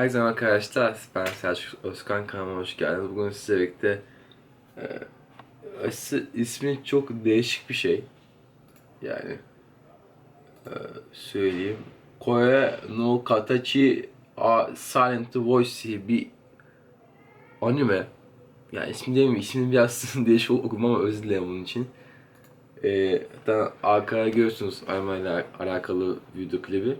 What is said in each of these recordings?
Herkese merhaba arkadaşlar. Ben Selçuk Özkan kanalıma hoş geldiniz. Bugün sizle birlikte e, aslında ismi çok değişik bir şey. Yani e, söyleyeyim. Koe no Katachi a Silent Voice bir anime. Yani ismi değil mi? İsmini biraz değişik okum ama özür dilerim bunun için. E, zaten arkaya görüyorsunuz anime ile alakalı video klibi.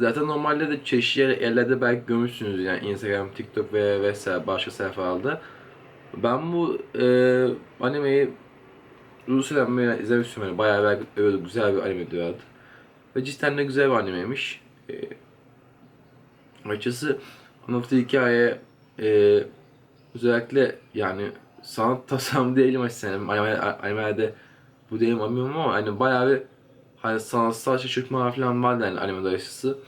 Zaten normalde de çeşitli yerlerde belki görmüşsünüz yani Instagram, TikTok ve vesaire başka sayfalarda. Ben bu e, animeyi uzun süren böyle izlemiştim yani bayağı belki öyle güzel bir anime diyorlardı. Ve cidden de güzel bir animeymiş. E, açıkçası anlattığı hikaye e, özellikle yani sanat tasarım değilim açıkçası yani anime, animelerde bu değilim anlamıyorum ama hani bayağı bir hani sanatsal şaşırtma falan vardı yani animede açıkçası.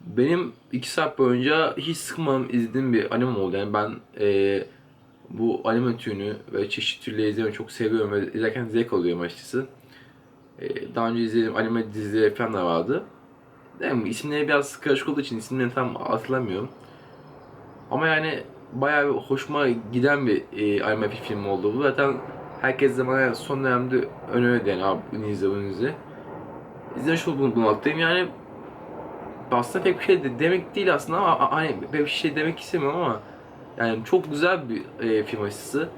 Benim iki saat boyunca hiç sıkmadan izlediğim bir anime oldu. Yani ben e, bu anime türünü ve çeşitli türleri izlemeyi çok seviyorum ve izlerken zevk alıyorum açıkçası. E, daha önce izlediğim anime dizileri falan da vardı. Yani isimleri biraz karışık olduğu için isimlerini tam hatırlamıyorum. Ama yani bayağı bir hoşuma giden bir e, anime bir film oldu bu. Zaten herkes de bana son dönemde önerdi yani abi bunu izle bunu izle. İzlemiş olduğum bulmaktayım yani aslında pek bir şey de demek değil aslında ama hani pek bir şey demek istemiyorum ama yani çok güzel bir e, film açısı.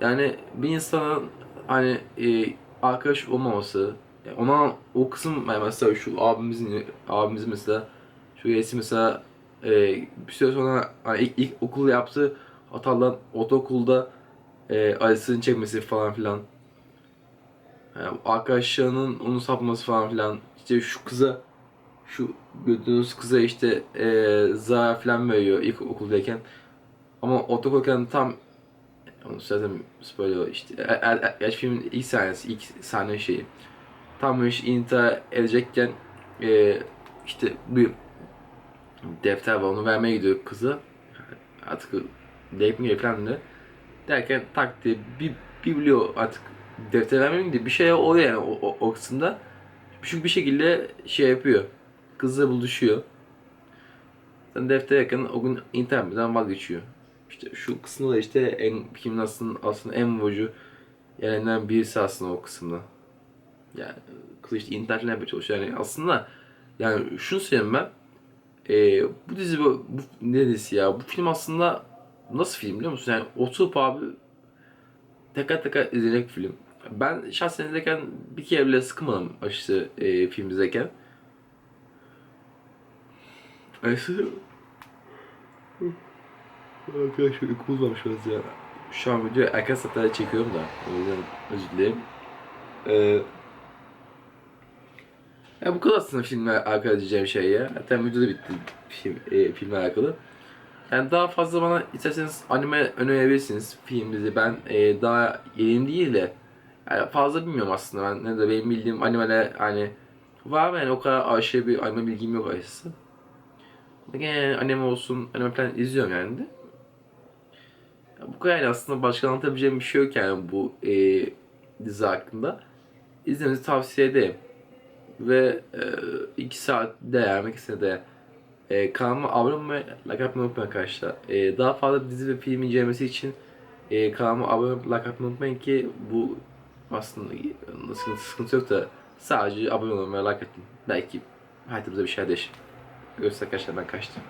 Yani bir insanın hani e, arkadaş olmaması, yani ona o kısım yani mesela şu abimizin abimizin mesela şu reisi mesela e, bir süre sonra hani ilk, ilk okul yaptığı hatadan ortaokulda e, acısını çekmesi falan filan. Arkadaşlarının onu sapması falan filan. İşte şu kıza şu gördüğünüz kıza işte e, zarar falan veriyor ilk okuldayken. Ama ortaokulken tam onu zaten spoiler işte er, er, er, filmin ilk sahnesi, ilk sahne şeyi. Tam işte intihar edecekken e, işte bir defter var onu vermeye gidiyor kızı. Artık deyip mi falan da. Derken tak diye bir, bir artık defter vermeyeyim de bir şey oluyor yani o, o, o. Çünkü bir şekilde şey yapıyor. Kızla buluşuyor. Sen deftere yakın o gün internetten vazgeçiyor. İşte şu kısımda da işte en filmin aslında, en vurucu yerlerinden birisi aslında o kısımda. Yani kız işte internetle yapmaya çalışıyor. Yani aslında yani şunu söyleyeyim ben. Ee, bu dizi bu, bu ne dizisi ya? Bu film aslında nasıl film biliyor musun? Yani oturup abi teker teker izlenecek film. Ben şahsen izlerken bir kere bile sıkılmadım açıkçası e, film izlerken. Açıkçası... Arkadaşlar uykumuz varmış biraz ya. Şu an videoyu erken saatlerde çekiyorum da. O yüzden özür dilerim. Ee, ya bu kadar aslında filmle alakalı diyeceğim şey ya. Zaten video da bitti film, e, filmle alakalı. Yani daha fazla bana isterseniz anime önerebilirsiniz film dizi. Ben e, daha yeni değil de yani fazla bilmiyorum aslında ben ne de benim bildiğim animeler hani var mı yani o kadar aşırı bir anime bilgim yok açıkçası. Genel anime olsun anime falan izliyorum yani de. Ya bu kadar yani aslında başka anlatabileceğim bir şey yok yani bu e, dizi hakkında. İzlemenizi tavsiye ederim. Ve 2 saat değer, ikisine de e, kanalıma abone olmayı, like atmayı unutmayın arkadaşlar. E, daha fazla dizi ve film incelemesi için e, kanalıma abone olup like atmayı unutmayın ki bu aslında sıkıntı, sıkıntı yok da sadece abone olmayı like atın. Belki hayatımızda bir şey değişir. Görüşürüz arkadaşlar ben kaçtım.